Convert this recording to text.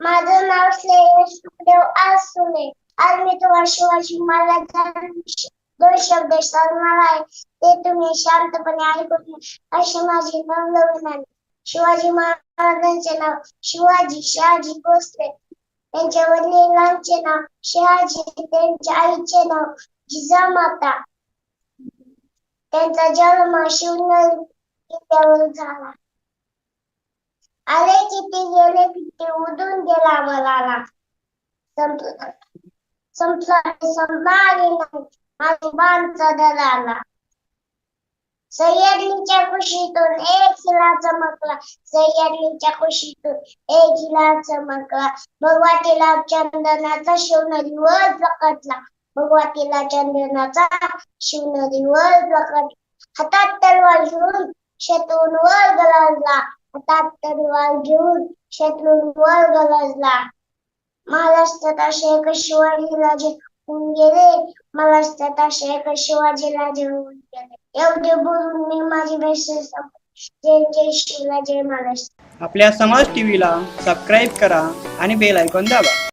माझं नाव श्रेयश आज आसुने आज मी तुम्हाला शिवाजी महाराजांचे दोन शब्द सांगणार आहे. ते तुम्ही शांतपणे ऐकून घ्या. अशी माझी नवनवीन आहे शिवाजी महाराजांचे नाव शिवाजी शहाजी भोसले. त्यांच्या वडिलांचे नाव शहाजी त्यांच्या आईचे नाव जिजामाता. त्यांचा जन्म शिवनेरी किल्ल्यावर झाला. आले किती गेले किती उडून गेला मला संपला. संपला संभाळी नाही माझी बाणचा दराला सह्याद्रीच्या कुशीतून एक हिला चमकला. सह्याद्रीच्या कुशीतून एक हिला चमकला. भगवतीला चंदनाचा शिवनदीवर प्रकटला. भगवतीला चंदनाचा शिवनदीवर प्रकट हातात तलवार घेऊन शत्रूंवर गरजला हातात तलवार घेऊन शत्रूंवर गरजला महाराष्ट्रात असे एक शिवाजी राजे होऊन गेले महाराष्ट्रात असे एक शिवाजी राजे होऊन गेले एवढे बोलून मी माझी मेसेज जय जय शिवराय जय महाराष्ट्र आपल्या समाज टीव्हीला सबस्क्राईब करा आणि बेल ऐकून दाबा.